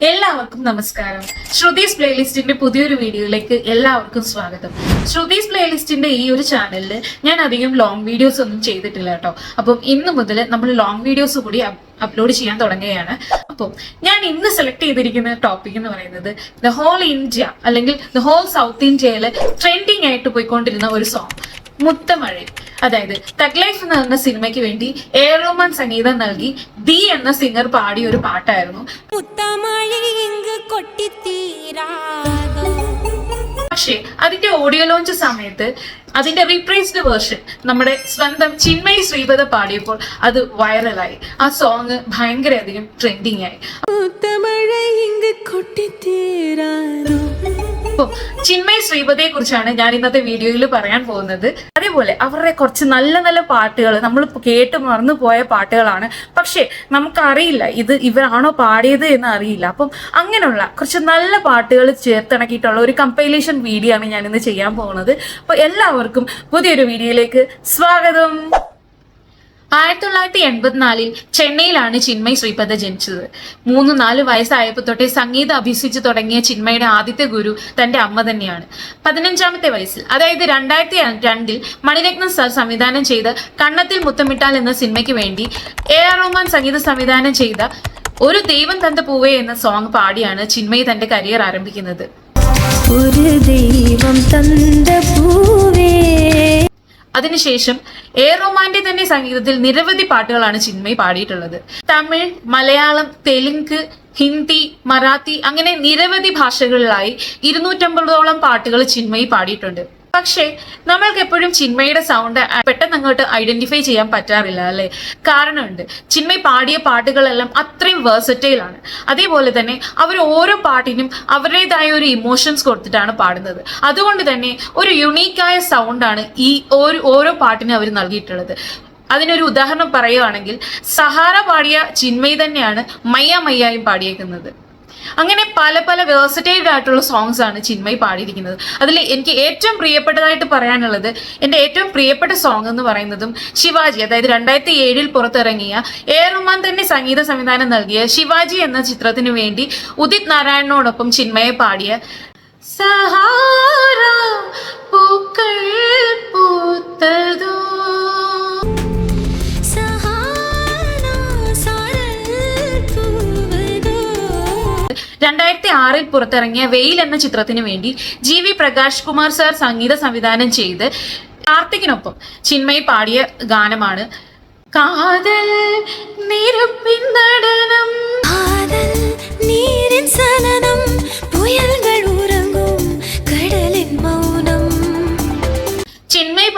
എല്ലാവർക്കും നമസ്കാരം. ശ്രുതീസ് പ്ലേലിസ്റ്റിന്റെ പുതിയൊരു വീഡിയോയിലേക്ക് എല്ലാവർക്കും സ്വാഗതം. ശ്രുതീസ് പ്ലേലിസ്റ്റിന്റെ ഈ ഒരു ചാനലിൽ ഞാൻ അധികം ലോങ് വീഡിയോസ് ഒന്നും ചെയ്തിട്ടില്ല കേട്ടോ. അപ്പം ഇന്ന് മുതൽ നമ്മൾ ലോങ് വീഡിയോസ് കൂടി അപ്ലോഡ് ചെയ്യാൻ തുടങ്ങുകയാണ്. അപ്പം ഞാൻ ഇന്ന് സെലക്ട് ചെയ്തിരിക്കുന്ന ടോപ്പിക് എന്ന് പറയുന്നത് ദ ഹോൾ ഇന്ത്യ അല്ലെങ്കിൽ ദ ഹോൾ സൗത്ത് ഇന്ത്യയിൽ ട്രെൻഡിങ് ആയിട്ട് പോയിക്കൊണ്ടിരുന്ന ഒരു സോങ് മുത്തമഴ. അതായത് തഗ് ലൈഫ് എന്ന് പറഞ്ഞ സിനിമയ്ക്ക് വേണ്ടി എ റോമൻ സംഗീതം നൽകി ദി എന്ന സിംഗർ പാടിയ ഒരു പാട്ടായിരുന്നു. പക്ഷേ അതിന്റെ ഓഡിയോ ലോഞ്ച് സമയത്ത് അതിന്റെ റീപ്രൈസ്ഡ് വേർഷൻ നമ്മുടെ സ്വന്തം ചിന്മയി ശ്രീപദ പാടിയപ്പോൾ അത് വൈറലായി ആ സോങ് ഭയങ്കര അധികം ട്രെൻഡിങ് ആയി. മുത്തമഴ ഇങ്ങ് കൊട്ടിത്തീരാതോ അപ്പം ചിന്മയ ശ്രീപതിയെ കുറിച്ചാണ് ഞാൻ ഇന്നത്തെ വീഡിയോയിൽ പറയാൻ പോകുന്നത്. അതേപോലെ അവരുടെ കുറച്ച് നല്ല നല്ല പാട്ടുകൾ നമ്മൾ കേട്ട് മറന്നു പോയ പാട്ടുകളാണ്. പക്ഷേ നമുക്കറിയില്ല ഇത് ഇവരാണോ പാടിയത് എന്ന് അറിയില്ല. അപ്പം അങ്ങനെയുള്ള കുറച്ച് നല്ല പാട്ടുകൾ ചേർത്തിണക്കിയിട്ടുള്ള ഒരു കമ്പൈലേഷൻ വീഡിയോ ആണ് ഞാൻ ഇന്ന് ചെയ്യാൻ പോകുന്നത്. അപ്പോൾ എല്ലാവർക്കും പുതിയൊരു വീഡിയോയിലേക്ക് സ്വാഗതം. തൊള്ളായിരത്തി എൺപത്തിനാലിൽ ചെന്നൈയിലാണ് ചിന്മയ് ശ്രീപദ ജനിച്ചത്. മൂന്ന് നാല് വയസ്സായപ്പോൾ തൊട്ടേ സംഗീതം അഭ്യസിച്ചു തുടങ്ങിയ ചിന്മയുടെ ആദ്യത്തെ ഗുരു തന്റെ അമ്മ തന്നെയാണ്. പതിനഞ്ചാമത്തെ വയസ്സിൽ അതായത് രണ്ടായിരത്തി രണ്ടിൽ മണിരത്നം സാർ സംവിധാനം ചെയ്ത കണ്ണത്തിൽ മുത്തമിട്ടാൽ എന്ന സിനിമയ്ക്ക് വേണ്ടി എ ആർ റഹ്മാൻ സംഗീത സംവിധാനം ചെയ്ത ഒരു ദൈവം തന്റെ പൂവേ എന്ന സോങ് പാടിയാണ് ചിന്മയ് തന്റെ കരിയർ ആരംഭിക്കുന്നത്. ഒരു ദൈവം തന്റെ പൂവേ അതിനുശേഷം എ റൊമാന്റെ തന്നെ സംഗീതത്തിൽ നിരവധി പാട്ടുകളാണ് ചിന്മയി പാടിയിട്ടുള്ളത്. തമിഴ് മലയാളം തെലുങ്ക് ഹിന്ദി മറാത്തി അങ്ങനെ നിരവധി ഭാഷകളിലായി ഇരുന്നൂറ്റമ്പതോളം പാട്ടുകൾ ചിന്മയി പാടിയിട്ടുണ്ട്. പക്ഷേ നമ്മൾക്ക് എപ്പോഴും ചിന്മയുടെ സൗണ്ട് പെട്ടെന്ന് അങ്ങോട്ട് ഐഡന്റിഫൈ ചെയ്യാൻ പറ്റാറില്ല അല്ലേ? കാരണമുണ്ട്. ചിന്മയ് പാടിയ പാട്ടുകളെല്ലാം അത്രയും വേഴ്സറ്റൈൽ ആണ്. അതേപോലെ തന്നെ അവർ ഓരോ പാട്ടിനും അവരുടേതായ ഒരു ഇമോഷൻസ് കൊടുത്തിട്ടാണ് പാടുന്നത്. അതുകൊണ്ട് തന്നെ ഒരു യുണീക്കായ സൗണ്ടാണ് ഈ ഓരോ ഓരോ പാട്ടിനും അവർ നൽകിയിട്ടുള്ളത്. അതിനൊരു ഉദാഹരണം പറയുകയാണെങ്കിൽ സഹാറ പാടിയ ചിന്മയ് തന്നെയാണ് മയ്യ മയ്യായും പാടിയേക്കുന്നത്. അങ്ങനെ പല പല വേഴ്സറ്റൈൽ ആയിട്ടുള്ള സോങ്സ് ആണ് ചിന്മയി പാടിയിരിക്കുന്നത്. അതിൽ എനിക്ക് ഏറ്റവും പ്രിയപ്പെട്ടതായിട്ട് പറയാനുള്ളത് എന്റെ ഏറ്റവും പ്രിയപ്പെട്ട സോങ് എന്ന് പറയുന്നതും ശിവാജി അതായത് രണ്ടായിരത്തി ഏഴിൽ പുറത്തിറങ്ങിയ എ തന്നെ സംഗീത സംവിധാനം നൽകിയ ശിവാജി എന്ന ചിത്രത്തിനു വേണ്ടി ഉദിത് നാരായണനോടൊപ്പം ചിന്മയെ പാടിയ സഹാറ പുറത്തിറങ്ങിയ വെയിൽ എന്ന ചിത്രത്തിന് വേണ്ടി G V Prakash Kumar sir സംഗീത സംവിധാനം ചെയ്ത് കാർത്തികിനൊപ്പം ചിന്മയി പാടിയ ഗാനമാണ്. കാതൽ നടനം. കാതൽ നീരിൻ പുയൽകൾ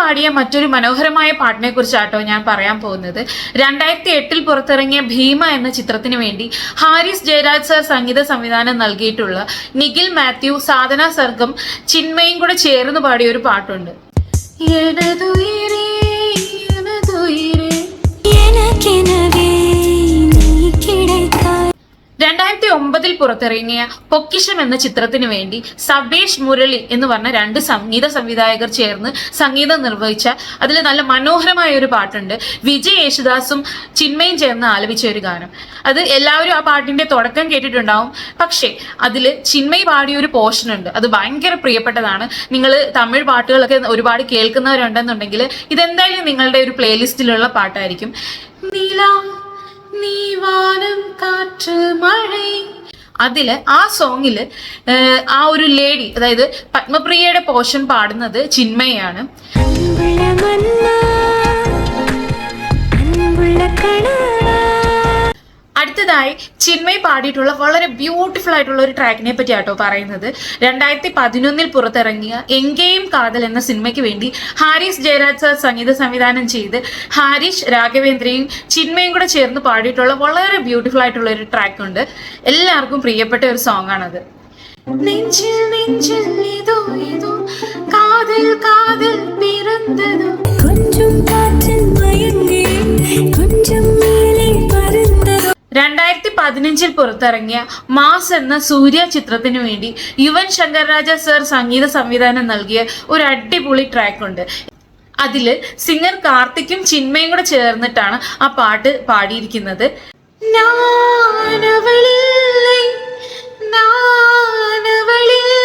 പാടിയ മറ്റൊരു മനോഹരമായ പാട്ടിനെ കുറിച്ചാട്ടോ ഞാൻ പറയാൻ പോകുന്നത് രണ്ടായിരത്തി എട്ടിൽ പുറത്തിറങ്ങിയ ഭീമ എന്ന ചിത്രത്തിന് വേണ്ടി ഹാരിസ് ജയരാജ് സർ സംഗീത സംവിധാനം നൽകിയിട്ടുള്ള നിഖിൽ മാത്യു സാധന സർഗം ചിന്മയും കൂടെ ചേർന്ന് പാടിയ ഒരു പാട്ടുണ്ട് എനതുയിരേ, എനതുയിരേ. எனக்கெனவே நீ கிடைத்தாய் രണ്ടായിരത്തി ഒമ്പതിൽ പുറത്തിറങ്ങിയ പൊക്കിഷം എന്ന ചിത്രത്തിന് വേണ്ടി സബേഷ് മുരളി എന്ന് പറഞ്ഞ രണ്ട് സംഗീത സംവിധായകർ ചേർന്ന് സംഗീതം നിർവഹിച്ച അതിൽ നല്ല മനോഹരമായ ഒരു പാട്ടുണ്ട്. വിജയ് യേശുദാസും ചിന്മയും ചേർന്ന് ആലപിച്ച ഒരു ഗാനം. അത് എല്ലാവരും ആ പാട്ടിന്റെ തുടക്കം കേട്ടിട്ടുണ്ടാവും. പക്ഷേ അതിൽ ചിന്മയി പാടിയ ഒരു പോർഷൻ ഉണ്ട്. അത് ഭയങ്കര പ്രിയപ്പെട്ടതാണ്. നിങ്ങൾ തമിഴ് പാട്ടുകളൊക്കെ ഒരുപാട് കേൾക്കുന്നവരുണ്ടെന്നുണ്ടെങ്കിൽ ഇതെന്തായാലും നിങ്ങളുടെ ഒരു പ്ലേലിസ്റ്റിലുള്ള പാട്ടായിരിക്കും. നീല നീ വാനം കാറ്റ് മഴ. അതിൽ ആ സോങ്ങിൽ ആ ഒരു ലേഡി അതായത് പത്മപ്രിയയുടെ പോർഷൻ പാടുന്നത് ചിന്മയാണ്. കണവാ അടുത്തതായി ചിന്മയ് പാടിയിട്ടുള്ള വളരെ ബ്യൂട്ടിഫുൾ ആയിട്ടുള്ള ഒരു ട്രാക്കിനെ പറ്റി ആട്ടോ പറയുന്നത്. രണ്ടായിരത്തി പതിനൊന്നിൽ പുറത്തിറങ്ങിയ എങ്കെയും കാതൽ എന്ന സിനിമയ്ക്ക് വേണ്ടി ഹാരിസ് ജയരാജ് സാർ സംഗീത സംവിധാനം ചെയ്ത് ഹാരിഷ് രാഘവേന്ദ്രയും ചിന്മയും കൂടെ ചേർന്ന് പാടിയിട്ടുള്ള വളരെ ബ്യൂട്ടിഫുൾ ആയിട്ടുള്ള ഒരു ട്രാക്ക് ഉണ്ട്. എല്ലാവർക്കും പ്രിയപ്പെട്ട ഒരു സോങ് ആണത്. നെഞ്ചിൽ കൊഞ്ചും കാറ്റിൽ മയങ്ങി പതിനഞ്ചിൽ പുറത്തിറങ്ങിയ മാസ് എന്ന സൂര്യ ചിത്രത്തിനു വേണ്ടി യുവൻ ശങ്കർ രാജ സർ സംഗീത സംവിധാനം നൽകിയ ഒരു അടിപൊളി ട്രാക്കുണ്ട് അതിൽ സിംഗർ കാർത്തിക്കും ചിന്മയും കൂടെ ചേർന്നിട്ടാണ് ആ പാട്ട് പാടിയിരിക്കുന്നത്. നാനവളില്ലേ നാനവളില്ലേ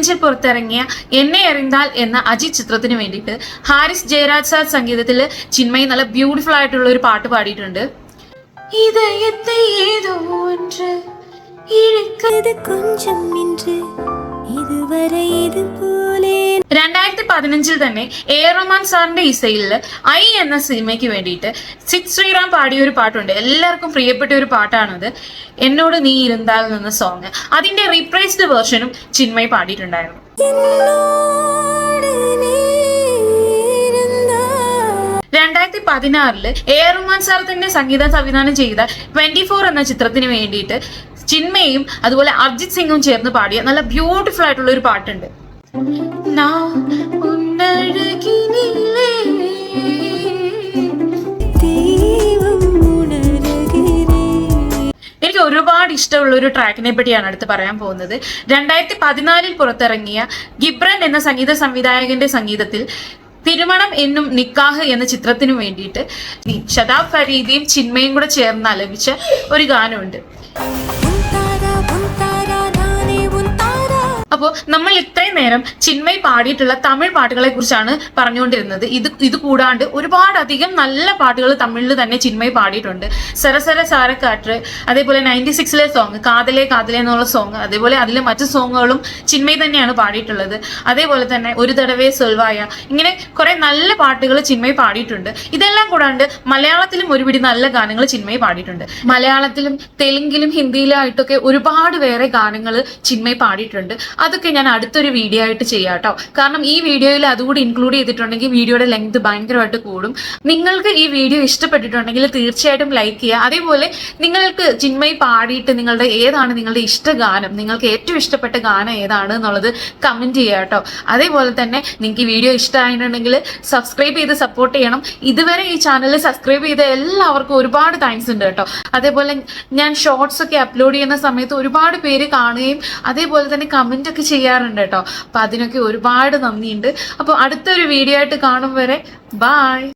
പതിനഞ്ചിൽ പുറത്തിറങ്ങിയ എന്നെ എറിന്താൽ എന്ന അജി ചിത്രത്തിന് വേണ്ടിയിട്ട് ഹാരിസ് ജയരാജ് സാർ സംഗീതത്തിൽ ചിന്മയിൽ നല്ല ബ്യൂട്ടിഫുൾ ആയിട്ടുള്ള ഒരു പാട്ട് പാടിയിട്ടുണ്ട് இதயத்தை ஏதோ ஒன்று இழுக்கிறது கொஞ்சம் இன்று இதுவரை இது போல പതിനഞ്ചിൽ തന്നെ എ. റഹ്മാൻ സാറിന്റെ ഇസയിൽ ഐ എന്ന സിനിമയ്ക്ക് വേണ്ടിയിട്ട് സിദ് ശ്രീറാം പാടിയ ഒരു പാട്ടുണ്ട്. എല്ലാവർക്കും പ്രിയപ്പെട്ട ഒരു പാട്ടാണത്. എന്നോട് നീ ഇരുന്താൽ നിന്ന സോങ് അതിന്റെ റീപ്രൈസ്ഡ് വേർഷനും ചിന്മയ് പാടിയിട്ടുണ്ടായിരുന്നു. രണ്ടായിരത്തി പതിനാറിൽ എ. റഹ്മാൻ സാർ തന്നെ സംഗീതം സംവിധാനം ചെയ്ത ട്വന്റി ഫോർ എന്ന ചിത്രത്തിന് വേണ്ടിയിട്ട് ചിന്മയും അതുപോലെ അർജിത് സിംഗും ചേർന്ന് പാടിയ നല്ല ബ്യൂട്ടിഫുൾ ആയിട്ടുള്ള ഒരു പാട്ടുണ്ട്. എനിക്ക് ഒരുപാട് ഇഷ്ടമുള്ള ഒരു ട്രാക്കിനെ പറ്റിയാണ് അടുത്ത് പറയാൻ പോകുന്നത്. രണ്ടായിരത്തി പതിനാലിൽ പുറത്തിറങ്ങിയ ഗിബ്രൻ എന്ന സംഗീത സംവിധായകന്റെ സംഗീതത്തിൽ തിരുമണം എന്നും നിക്കാഹ് എന്ന ചിത്രത്തിനു വേണ്ടിയിട്ട് ശതാബ് ഷതാബ് ഫരീദിയും ചിന്മയും കൂടെ ചേർന്ന് ആലപിച്ച ഒരു ഗാനമുണ്ട്. അപ്പോൾ നമ്മൾ ഇത്രയും നേരം ചിന്മയ് പാടിയിട്ടുള്ള തമിഴ് പാട്ടുകളെ കുറിച്ചാണ് പറഞ്ഞുകൊണ്ടിരുന്നത്. ഇത് ഇത് കൂടാണ്ട് ഒരുപാടധികം നല്ല പാട്ടുകൾ തമിഴിൽ തന്നെ ചിന്മയ് പാടിയിട്ടുണ്ട്. സരസര സാരക്കാറ്റ് അതേപോലെ നയന്റി സിക്സിലെ സോങ് കാതലേ കാതലേ എന്നുള്ള സോങ് അതേപോലെ അതിലെ മറ്റു സോങ്ങുകളും ചിന്മയ് തന്നെയാണ് പാടിയിട്ടുള്ളത്. അതേപോലെ തന്നെ ഒരു തടവേ സൊൽവായ ഇങ്ങനെ കുറെ നല്ല പാട്ടുകൾ ചിന്മയ് പാടിയിട്ടുണ്ട്. ഇതെല്ലാം കൂടാണ്ട് മലയാളത്തിലും ഒരുപിടി നല്ല ഗാനങ്ങൾ ചിന്മയ് പാടിയിട്ടുണ്ട്. മലയാളത്തിലും തെലുങ്കിലും ഹിന്ദിയിലായിട്ടൊക്കെ ഒരുപാട് വേറെ ഗാനങ്ങൾ ചിന്മയ് പാടിയിട്ടുണ്ട്. അതൊക്കെ ഞാൻ അടുത്തൊരു വീഡിയോ ആയിട്ട് ചെയ്യാം കേട്ടോ. കാരണം ഈ വീഡിയോയിൽ അതുകൂടി ഇൻക്ലൂഡ് ചെയ്തിട്ടുണ്ടെങ്കിൽ വീഡിയോയുടെ ലെങ്ത് ഭയങ്കരമായിട്ട് കൂടും. നിങ്ങൾക്ക് ഈ വീഡിയോ ഇഷ്ടപ്പെട്ടിട്ടുണ്ടെങ്കിൽ തീർച്ചയായിട്ടും ലൈക്ക് ചെയ്യുക. അതേപോലെ നിങ്ങൾക്ക് ചിന്മയി പാടിയിട്ട് നിങ്ങളുടെ ഏതാണ് നിങ്ങളുടെ ഇഷ്ട ഗാനം നിങ്ങൾക്ക് ഏറ്റവും ഇഷ്ടപ്പെട്ട ഗാനം ഏതാണ് എന്നുള്ളത് കമന്റ് ചെയ്യുക കേട്ടോ. അതേപോലെ തന്നെ നിങ്ങൾക്ക് ഈ വീഡിയോ ഇഷ്ടമായിട്ടുണ്ടെങ്കിൽ സബ്സ്ക്രൈബ് ചെയ്ത് സപ്പോർട്ട് ചെയ്യണം. ഇതുവരെ ഈ ചാനൽ സബ്സ്ക്രൈബ് ചെയ്ത എല്ലാവർക്കും ഒരുപാട് താങ്ക്സ് ഉണ്ട് കേട്ടോ. അതേപോലെ ഞാൻ ഷോർട്സ് ഒക്കെ അപ്ലോഡ് ചെയ്യുന്ന സമയത്ത് ഒരുപാട് പേര് കാണുകയും അതേപോലെ തന്നെ കമന്റ് ഒക്കെ ചെയ്യാറുണ്ട് കേട്ടോ. അപ്പൊ അതിനൊക്കെ ഒരുപാട് നന്ദിയുണ്ട്. അപ്പോൾ അടുത്തൊരു വീഡിയോ ആയിട്ട് കാണും വരെ. ബായ്